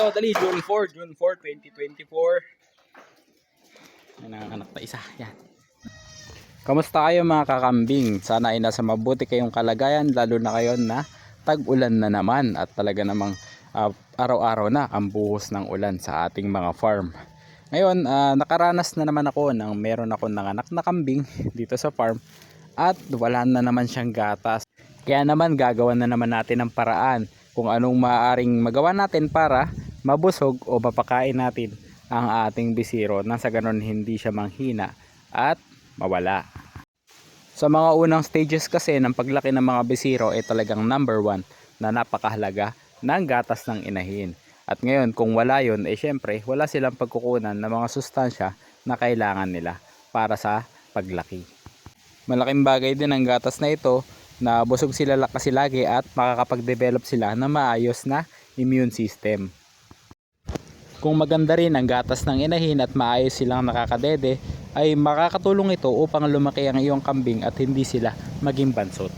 tayo. Dali, June 4, June 4, 2024. May nanganak na isa. Yan. Kamusta kayo mga kakambing? Sana ay nasa mabuti kayong kalagayan lalo na kayo na tag-ulan na naman at talaga namang ah, araw-araw na ang buhos ng ulan sa ating mga farm. Ngayon, ah, nakaranas na naman ako ng meron ako ng anak na kambing dito sa farm at wala na naman siyang gatas. Kaya naman gagawa na naman natin ng paraan kung anong maaaring magawa natin para mabusog o mapakain natin ang ating bisiro nang sa ganon hindi siya manghina at mawala. Sa mga unang stages kasi ng paglaki ng mga bisiro ay talagang number one na napakahalaga ng gatas ng inahin. At ngayon kung wala yon eh syempre wala silang pagkukunan ng mga sustansya na kailangan nila para sa paglaki. Malaking bagay din ang gatas na ito na busog sila la- kasi lagi at makakapag-develop sila ng maayos na immune system. Kung maganda rin ang gatas ng inahin at maayos silang nakakadede, ay makakatulong ito upang lumaki ang iyong kambing at hindi sila maging bansot.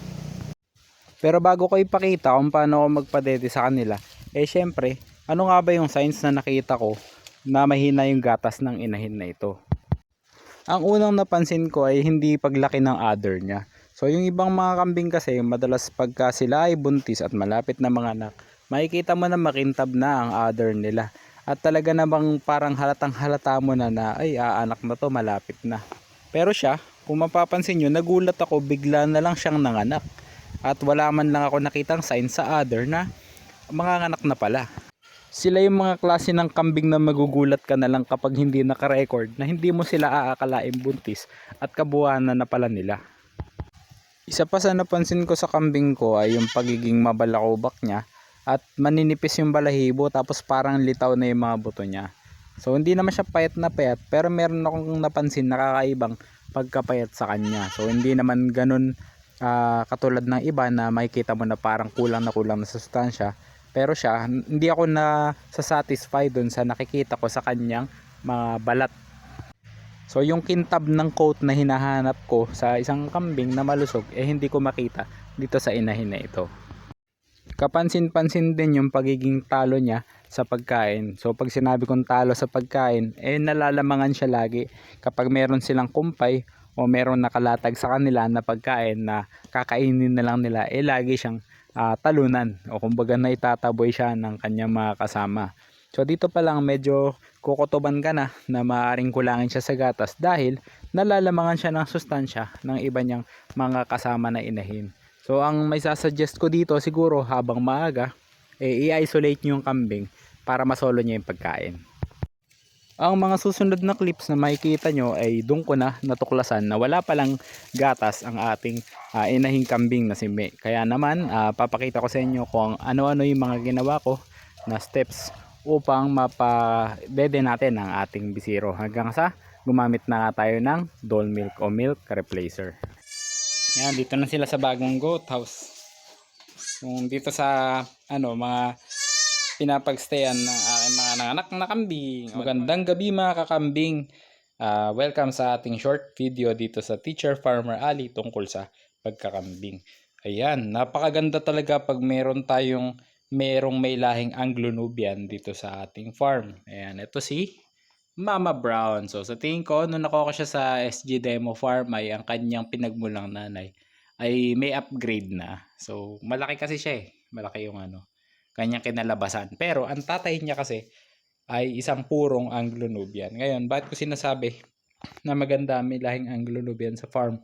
Pero bago ko ipakita kung paano ako magpadede sa kanila, eh syempre, ano nga ba yung signs na nakita ko na mahina yung gatas ng inahin na ito? Ang unang napansin ko ay hindi paglaki ng udder niya. So yung ibang mga kambing kasi madalas pagka sila ay buntis at malapit na mga anak, makikita mo na makintab na ang udder nila. At talaga namang parang halatang halata mo na na ay aanak na to malapit na. Pero siya, kung mapapansin nyo, nagulat ako bigla na lang siyang nanganak. At wala man lang ako nakitang sign sa other na mga anak na pala. Sila yung mga klase ng kambing na magugulat ka na lang kapag hindi naka-record na hindi mo sila aakalain buntis at kabuuan na pala nila. Isa pa sa napansin ko sa kambing ko ay yung pagiging mabalakubak niya at maninipis yung balahibo tapos parang litaw na yung mga buto niya. So hindi naman siya payat na payat pero meron akong napansin nakakaibang pagkapayat sa kanya. So hindi naman ganun ah, katulad ng iba na makikita mo na parang kulang na kulang na sustansya. Pero siya, hindi ako na satisfy dun sa nakikita ko sa kanyang mga balat. So yung kintab ng coat na hinahanap ko sa isang kambing na malusog eh hindi ko makita dito sa inahin na ito. Kapansin-pansin din yung pagiging talo niya sa pagkain. So pag sinabi kong talo sa pagkain, eh nalalamangan siya lagi kapag meron silang kumpay o meron nakalatag sa kanila na pagkain na kakainin na lang nila, eh lagi siyang ah, talunan o kumbaga na itataboy siya ng kanyang mga kasama. So dito pa lang medyo kukutuban ka na na maaaring kulangin siya sa gatas dahil nalalamangan siya ng sustansya ng iba niyang mga kasama na inahin. So ang may sasuggest ko dito siguro habang maaga eh, i-isolate niyo yung kambing para masolo niya yung pagkain. Ang mga susunod na clips na makikita nyo ay doon ko na natuklasan na wala palang gatas ang ating ah, inahing kambing na si May. Kaya naman ah, papakita ko sa inyo kung ano-ano yung mga ginawa ko na steps upang mapadede natin ang ating bisiro hanggang sa gumamit na tayo ng doll milk o milk replacer. Yan, dito na sila sa bagong goat house. Yung dito sa ano, mga pinapagstayan ng aking mga nanganak na kambing. Magandang gabi mga kakambing. Ah, welcome sa ating short video dito sa Teacher Farmer Ali tungkol sa pagkakambing. Ayan, napakaganda talaga pag meron tayong merong may lahing Anglo-Nubian dito sa ating farm. Ayan, ito si Mama Brown. So sa tingin ko, nung nakuha ko siya sa SG Demo Farm ay ang kanyang pinagmulang nanay ay may upgrade na. So malaki kasi siya eh. Malaki yung ano, kanyang kinalabasan. Pero ang tatay niya kasi ay isang purong Anglo-Nubian. Ngayon, bakit ko sinasabi na maganda may lahing Anglo-Nubian sa farm?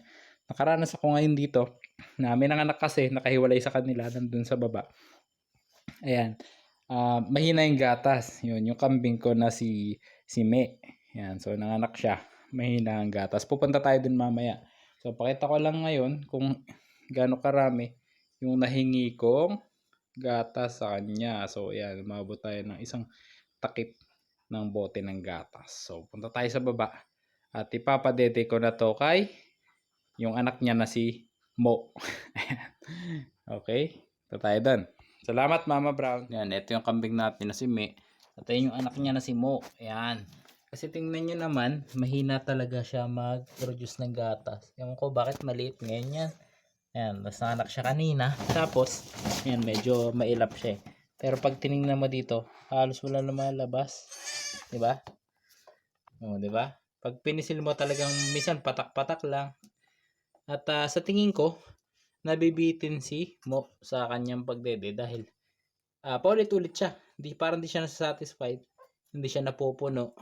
Nakaranas ako ngayon dito na may nanganak kasi nakahiwalay sa kanila nandun sa baba. Ayan. Ah, mahina yung gatas. Yun, yung kambing ko na si si Me. Yan, so nanganak siya. Mahina ang gatas. Pupunta tayo dun mamaya. So pakita ko lang ngayon kung gaano karami yung nahingi kong gatas sa kanya. So ayan, umabot tayo ng isang takip ng bote ng gatas. So punta tayo sa baba. At ipapadede ko na to kay yung anak niya na si Mo. Okay? Punta tayo doon. Salamat Mama Brown. Yan, ito yung kambing natin na si Me. At ayun yung anak niya na si Mo. Ayan. Kasi tingnan nyo naman, mahina talaga siya mag-produce ng gatas. Ewan ko bakit maliit ngayon yan. Ayan, mas anak siya kanina. Tapos, ayan, medyo mailap siya eh. Pero pag tiningnan mo dito, halos wala lumalabas. ba? Oh, 'di ba? Pag pinisil mo talagang minsan patak-patak lang. At ah, sa tingin ko, nabibitin si Mo sa kanyang pagdede dahil ah paulit-ulit siya. Di parang di siya nasasatisfied. Hindi siya napupuno.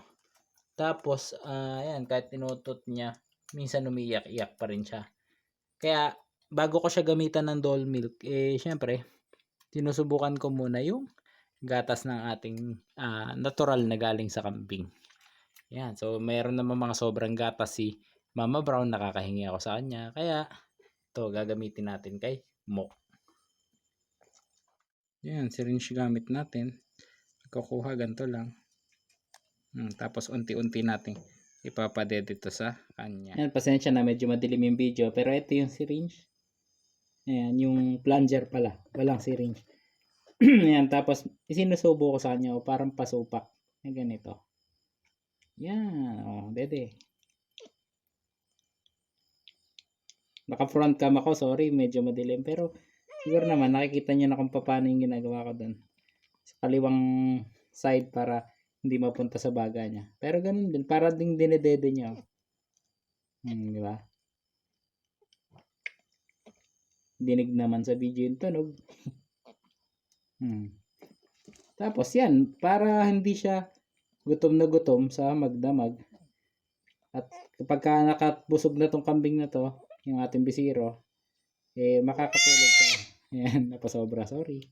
Tapos, ah ayan, kahit tinutot niya, minsan umiiyak-iyak pa rin siya. Kaya, bago ko siya gamitan ng doll milk, eh, syempre, sinusubukan ko muna yung gatas ng ating ah, natural na galing sa kambing. Yan, so mayroon naman mga sobrang gatas si Mama Brown, nakakahingi ako sa kanya. Kaya, ito, gagamitin natin kay Mo. Yan, syringe gamit natin. Kukuha ganito lang. Hmm, tapos unti-unti natin ipapadede dito sa kanya. Yan, pasensya na medyo madilim yung video. Pero ito yung syringe. Ayan, yung plunger pala. Walang syringe. Ayan, tapos isinusubo ko sa kanya o parang pasupak. Yan, ganito. Yan, oh, dede. Naka-front cam ako, sorry, medyo madilim. Pero siguro naman nakikita nyo na kung paano yung ginagawa ko doon. Sa kaliwang side para hindi mapunta sa baga niya. Pero ganun din, para ding dinedede niya. Hmm, di ba? Dinig naman sa video yung tunog. hmm. Tapos yan, para hindi siya gutom na gutom sa magdamag. At kapag ka nakabusog na tong kambing na to, yung ating bisiro, eh makakatulog siya. Ayan, napasobra, sorry.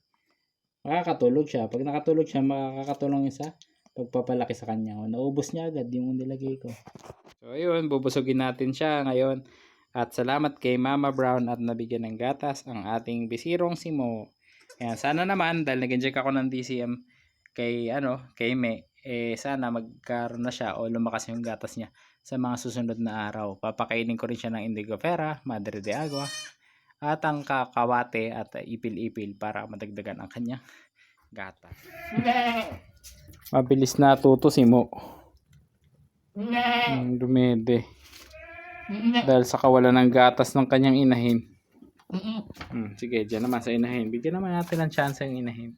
Makakatulog siya. Pag nakatulog siya, makakatulong yun sa pagpapalaki sa kanya. O, naubos niya agad yung nilagay ko. So, ayun, bubusugin natin siya ngayon. At salamat kay Mama Brown at nabigyan ng gatas ang ating bisirong si Mo. Ayan, sana naman, dahil nag-inject ako ng DCM kay, ano, kay Me, eh, sana magkaroon na siya o lumakas yung gatas niya sa mga susunod na araw. Papakainin ko rin siya ng indigo pera, madre de agua, at ang kakawate at ipil-ipil para madagdagan ang kanyang gatas. Mabilis na tuto si Mo. Ang dumede. Dahil sa kawalan ng gatas ng kanyang inahin. Hmm, sige, dyan naman sa inahin. Bigyan naman natin ng chance ang inahin.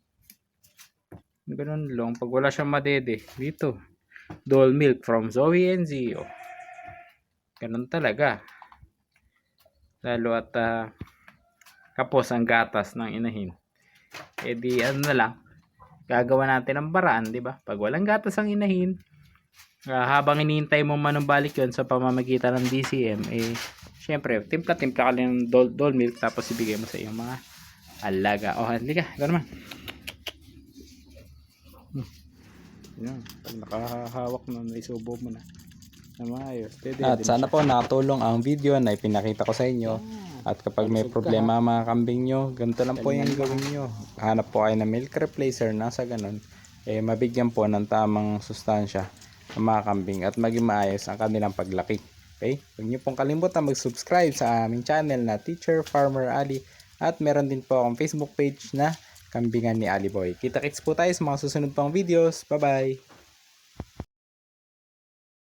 Ganun lang. Pag wala siyang madede, dito. Dole milk from Zoe and Zio. Ganun talaga. Lalo at ah, kapos ang gatas ng inahin. E di ano na lang. Gagawa natin ang paraan, di ba? Pag walang gatas ang inahin, ah, habang hinihintay mo manumbalik yon sa pamamagitan ng DCM, eh, syempre, timpla-timpla ka lang ng dole, dole milk tapos ibigay mo sa iyong mga alaga. Oh, hindi ka. Gano'n man. Yan. Pag nakahawak na, naisubo mo na. Na maayos. Dede, At sana po nakatulong ang video na ipinakita ko sa inyo. At kapag may problema ang mga kambing nyo, ganito lang po yung gawin nyo. Hanap po kayo ng milk replacer na sa ganun. Eh, mabigyan po ng tamang sustansya ang mga kambing at maging maayos ang kanilang paglaki. Okay? Huwag nyo pong kalimutan mag-subscribe sa aming channel na Teacher Farmer Ali. At meron din po akong Facebook page na Kambingan ni Ali Boy. Kita-kits po tayo sa mga susunod pang videos. Bye-bye!